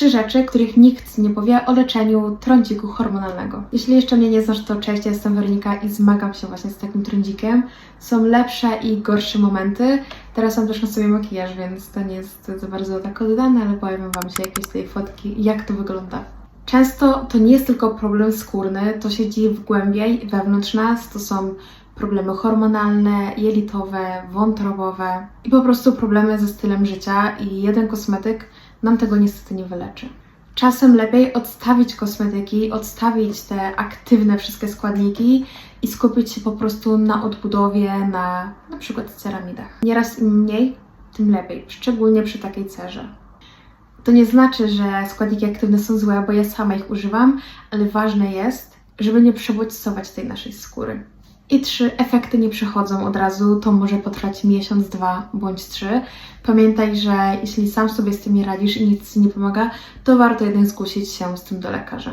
trzy rzeczy, których nikt nie powie o leczeniu trądziku hormonalnego. Jeśli jeszcze mnie nie znasz, to cześć, ja jestem Weronika i zmagam się właśnie z takim trądzikiem. Są lepsze i gorsze momenty. Teraz mam też na sobie makijaż, więc to nie jest za bardzo tak oddane, ale powiem Wam się jakieś tej fotki, jak to wygląda. Często to nie jest tylko problem skórny, to się dzieje w głębiej, wewnątrz nas, to są problemy hormonalne, jelitowe, wątrobowe i po prostu problemy ze stylem życia i jeden kosmetyk nam tego niestety nie wyleczy. Czasem lepiej odstawić kosmetyki, odstawić te aktywne wszystkie składniki i skupić się po prostu na odbudowie, na na przykład ceramidach. Nieraz im mniej, tym lepiej, szczególnie przy takiej cerze. To nie znaczy, że składniki aktywne są złe, bo ja sama ich używam, ale ważne jest, żeby nie przebodźcować tej naszej skóry. I trzy, efekty nie przychodzą od razu, to może potrwać miesiąc, dwa bądź trzy. Pamiętaj, że jeśli sam sobie z tym nie radzisz i nic nie pomaga, to warto jednak zgłosić się z tym do lekarza.